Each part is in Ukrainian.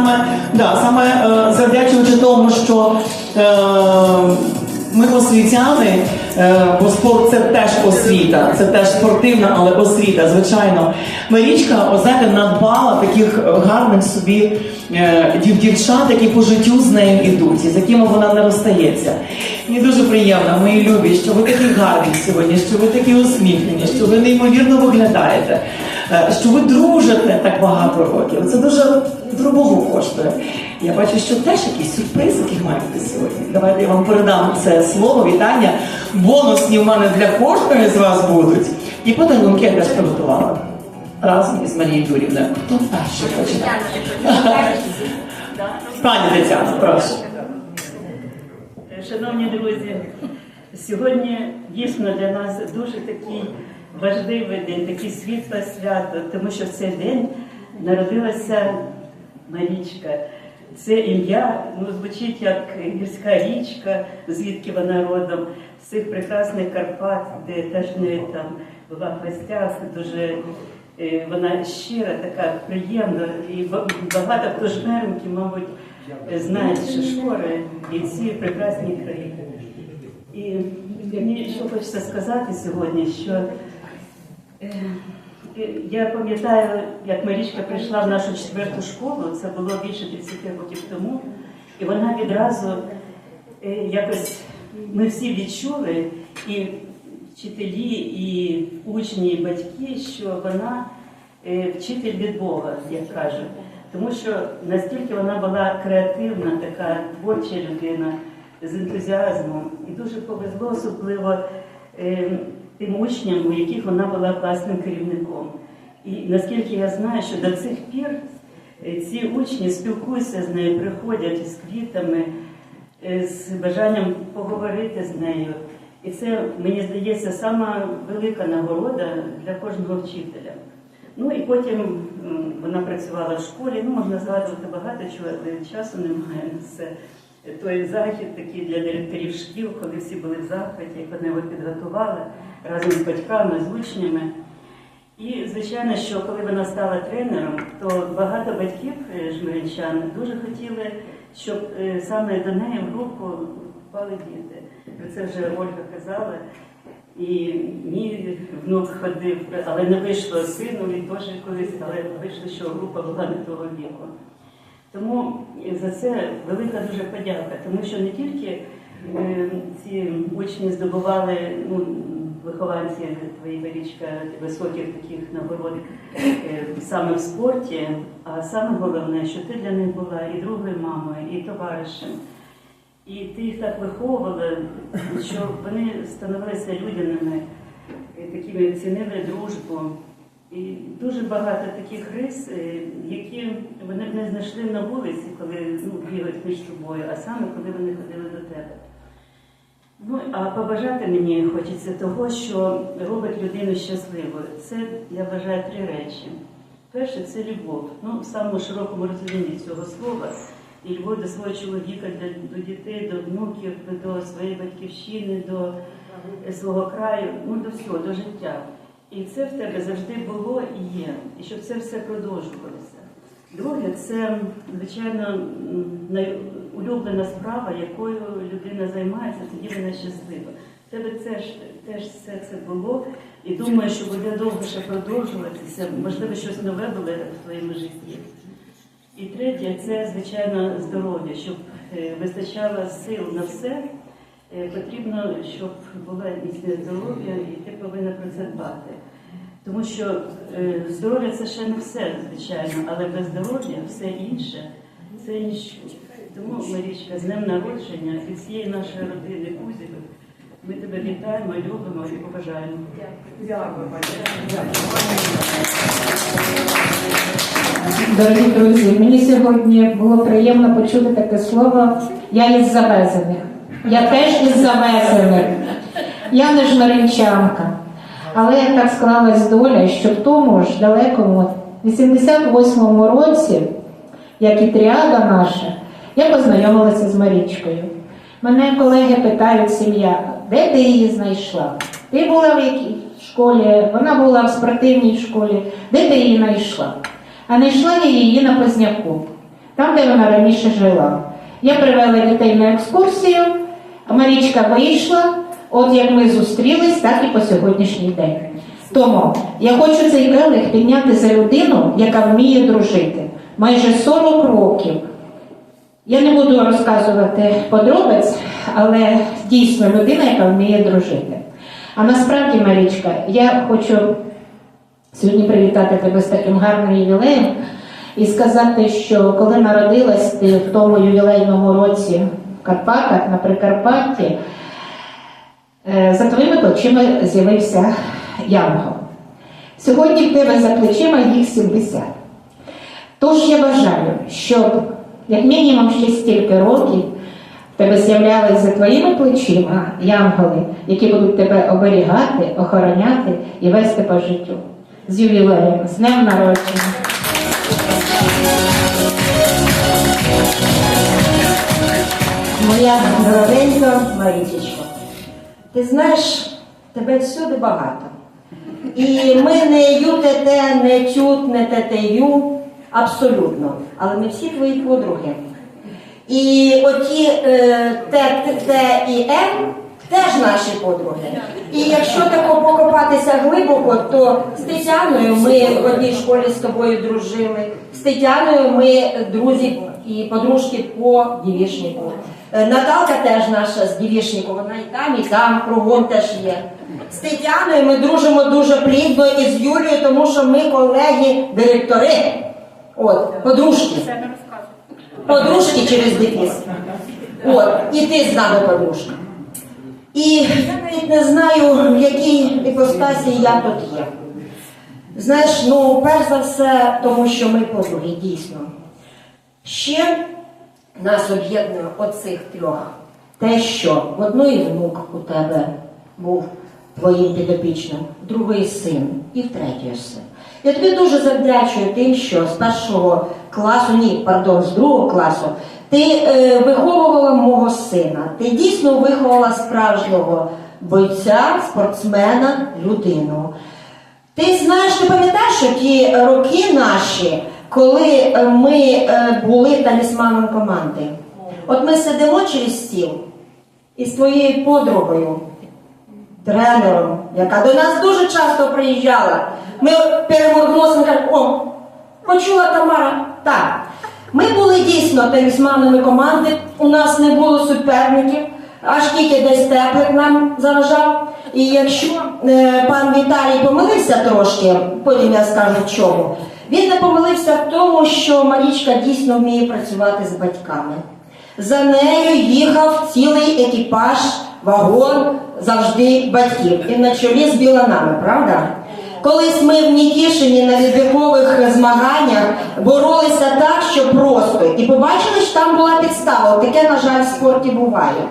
саме, да, саме е, завдячуючи тому, що е, ми освітяни, е, бо спорт це теж освіта, це теж спортивна, але освіта, звичайно. Марічка, знаєте, надбала таких гарних собі е, дів- дівчат, які по життю з нею йдуть, і з якими вона не розстається. Мені дуже приємно, мої любі, що ви такі гарні сьогодні, що ви такі усміхнені, що ви неймовірно виглядаєте, що ви дружите так багато років. Це дуже дорого коштує. Я бачу, що теж якісь сюрпризики маєте сьогодні. Давайте я вам передам це слово, вітання. Бонусні в мене для кожної з вас будуть. І подарунки я теж приготувала. Разом із Марією Юрівною. Хто перший почне? Пані Тетяно, прошу. Шановні друзі, сьогодні дійсно для нас дуже такий важливий день, такий світле свято, тому що в цей день народилася Марічка. Це ім'я ну, звучить як гірська річка, звідки вона родом, з цих прекрасних Карпат, де теж не там була в гостях, дуже е, вона щира, така приємна. І багато хто жмеренький, мабуть, е, знають Шишори і ці прекрасні країни. І мені що хочеться сказати сьогодні, що я пам'ятаю, як Марічка прийшла в нашу четверту школу, це було більше 30 років тому, і вона відразу е, якось ми всі відчули, і вчителі, і учні, і батьки, що вона е, вчитель від Бога, як кажуть. Тому що настільки вона була креативна, така творча людина з ентузіазмом, і дуже повезло особливо е, тим учням, у яких вона була класним керівником. І наскільки я знаю, що до цих пір е, ці учні спілкуються з нею, приходять з квітами, е, з бажанням поговорити з нею. І це, мені здається, сама велика нагорода для кожного вчителя. Ну і потім вона працювала в школі. Ну, можна згадувати багато чого, але часу немає на це. Той захід такий для директорів шкіл, коли всі були в захваті, як вони його підготували разом з батьками, з учнями. І звичайно, що коли вона стала тренером, то багато батьків е, жмеринчан дуже хотіли, щоб е, саме до неї в групу впали діти. Про це вже Ольга казала. І мій внук ходив, але не вийшло сину, він теж колись, але вийшло, що група була не того віку. Тому за це велика дуже подяка, тому що не тільки е, ці учні здобували ну, вихованці твої Марічка, високих таких нагород е, саме в спорті, а саме головне, що ти для них була і другою мамою, і товаришем. І ти їх так виховувала, що вони становилися людяними, такими цінили дружбу. І дуже багато таких рис, е, які вони б не знайшли на вулиці, коли ну, бігають між собою, а саме коли вони ходили до тебе. Ну, а побажати мені хочеться того, що робить людину щасливою. Це, я вважаю, три речі. Перше це любов. Ну, в самому широкому розумінні цього слова. І любов до свого чоловіка, до, до дітей, до внуків, до своєї батьківщини, до свого краю, ну до всього, до життя. І це в тебе завжди було і є, і щоб це все продовжувалося. Друге, це, звичайно, найулюблена справа, якою людина займається, тоді вона щаслива. В тебе теж, теж все це було, і думаю, що буде довго ще продовжуватися, можливо, щось нове буде в твоєму житті. І третє це, звичайно, здоров'я, щоб е, вистачало сил на все. е, Потрібно, щоб було міцне здоров'я, і ти повинна про це дбати. Тому що е, здоров'я це ще не все, звичайно, але без здоров'я все інше це ніщо. Тому, Марічка, з днем народження від всієї нашої родини Кузівих ми тебе вітаємо, любимо і побажаємо. Дякую. Дорогі друзі, мені сьогодні було приємно почути таке слово Я із завезених. Я теж із завезених. Я не жмеринчанка. Але так склалась доля, що в тому ж далекому 88-му році, як і тріада наша, я познайомилася з Марічкою. Мене колеги питають сім'я, де ти її знайшла? Ти була в якій школі, вона була в спортивній школі, де ти її знайшла? А знайшла я її на Позняку. там, де вона раніше жила. Я привела дітей на екскурсію, Марічка вийшла, от як ми зустрілись, так і по сьогоднішній день. Тому я хочу цей келих підняти за людину, яка вміє дружити. Майже 40 років. Я не буду розказувати подробиць, але дійсно людина, яка вміє дружити. А насправді, Марічка, я хочу сьогодні привітати тебе з таким гарним ювілеєм і сказати, що коли народилась ти в тому ювілейному році в Карпатах на Прикарпатті, за твоїми плечима з'явився Янгол. Сьогодні в тебе за плечима їх 70. Тож я бажаю, щоб як мінімум ще стільки років в тебе з'являлись за твоїми плечима янголи, які будуть тебе оберігати, охороняти і вести по життю. З ювілеєм, з днем народження. Моя дорогенька Марічечко, ти знаєш, тебе всюди багато. І ми не ЮТТ, не ТЮТ, не ТТЮ, абсолютно. Але ми всі твої подруги. І оті е, Т, Т і М теж наші подруги. І якщо тако покопатися глибоко, то з Тетяною ми в одній школі з тобою дружили. З Тетяною ми друзі і подружки по дівішнику. Е, Наталка теж наша з дівішнику, вона і там, і там, кругом теж є. З Тетяною ми дружимо дуже плідно і з Юлією, тому що ми колеги-директори. От, подружки. Подружки через дефіс. От, і ти з нами подружка. І я навіть не знаю, в якій іпостасі я тут є. Знаєш, ну, перш за все, тому що ми подруги, дійсно. Ще нас об'єднує оцих трьох. Те, що в одної внук у тебе був твоїм підопічним, в другої син і в син. Я тобі дуже завдячую тим, що з першого класу, ні, пардон, з другого класу, ти е, виховувала мого сина. Ти дійсно виховала справжнього бойця, спортсмена, людину. Ти знаєш, ти пам'ятаєш, що ті роки наші, коли е, ми е, були талісманом команди. От ми сидимо через стіл із твоєю подругою, тренером, яка до нас дуже часто приїжджала. Ми переморгнулися і кажемо, о, почула Тамара. Так. Ми були дійсно талісманами команди, у нас не було суперників, аж тільки десь теплик нам заважав. І якщо е, пан Віталій помилився трошки, потім я скажу в чому, він не помилився в тому, що Марічка дійсно вміє працювати з батьками. За нею їхав цілий екіпаж, вагон завжди батьків. І на чолі з біланами, правда? Колись ми в Нікішині на відбіркових змаганнях боролися так, що просто. І побачили, що там була підстава. Таке, на жаль, в спорті буває.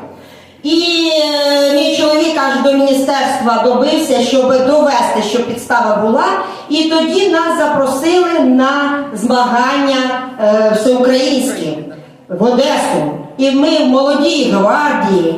І е, мій чоловік аж до міністерства добився, щоб довести, що підстава була. І тоді нас запросили на змагання е, всеукраїнські в Одесу. І ми в молодій гвардії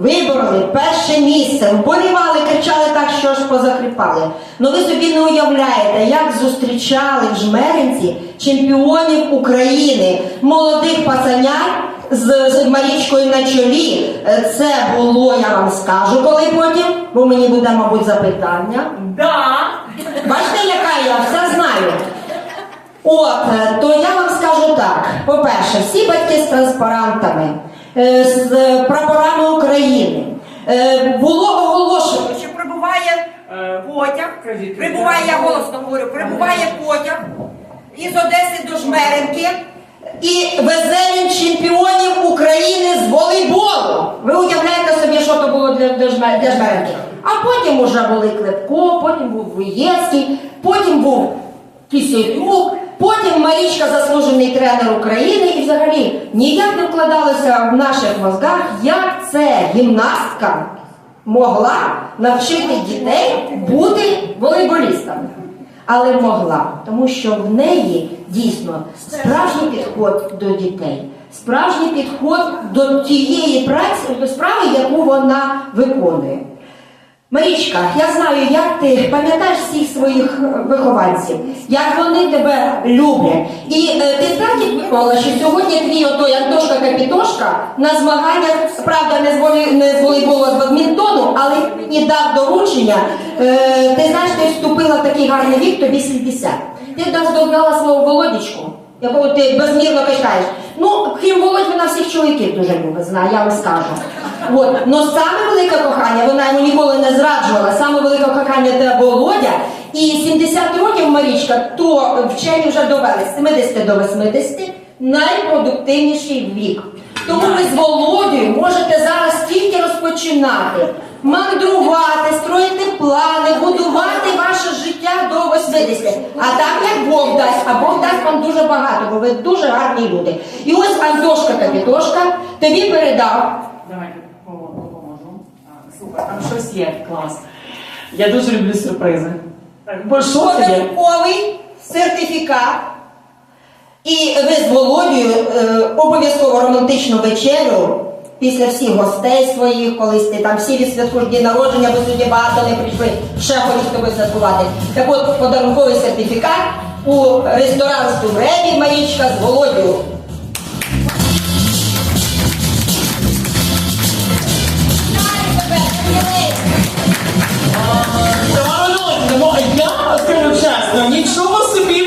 вибороли перше місце, вболівали, кричали так, що ж позакріпали. Ну ви собі не уявляєте, як зустрічали в Жмеринці чемпіонів України, молодих пацанят з, з Марічкою на чолі. Е, Це було, я вам скажу, коли потім, бо мені буде, мабуть, запитання. Да. Бачите, яка я все знаю. От, е, то я вам скажу так: по-перше, всі батьки з транспарантами, е, з прапорами України. Було оголошено, що прибуває Потяг, прибуває, я голосно говорю, прибуває потяг із Одеси до Жмеренки і везе він чемпіонів України з волейболу. Ви уявляєте собі, що то було для, Жмеренки. А потім уже були Клепко, потім був Виєвський, потім був Кисельюк, потім Марічка заслужений тренер України і взагалі ніяк не вкладалося в наших мозгах, як це гімнастка могла навчити дітей бути волейболістами. Але могла, тому що в неї дійсно справжній підход до дітей, справжній підход до тієї праці, до справи, яку вона виконує. Марічка, я знаю, як ти пам'ятаєш всіх своїх е, вихованців, як вони тебе люблять. І е, ти справді думала, що сьогодні твій отой Антошка Капітошка на змаганнях, правда, не з, волі, з волейболу, а з бадмінтону, але мені дав доручення. Е, ти знаєш, ти вступила в такий гарний вік, тобі 70. Ти наздогнала свого Володічку, якого ти безмірно качаєш. Ну, крім Володь, вона всіх чоловіків дуже любить, знаю, я вам скажу. От. Но саме велике кохання, вона йому ніколи не зраджувала, саме велике кохання це Володя. І 70 років Марічка, то вчені вже довели з 70 до 80 найпродуктивніший вік. Тому ви з Володею можете зараз тільки розпочинати, мандрувати, строїти плани, будувати ваше життя до 80. А так як Бог дасть, а Бог дасть вам дуже багато, бо ви дуже гарні люди. І ось Антошка Капітошка тобі передав Давайте допоможу. Супер, там щось є, клас. Я дуже люблю сюрпризи. Бо що це є? подарунковий сертифікат. І ви з Володією е, обов'язково романтичну вечерю після всіх гостей своїх, колись ти там всі відсвяткуєш дні народження, бо сьогодні багато не прийшли, ще хочуть тебе святкувати. Так от подарунковий сертифікат у ресторан Стуреві Марічка з Володю. Ну, а я скажу чесно, нічого собі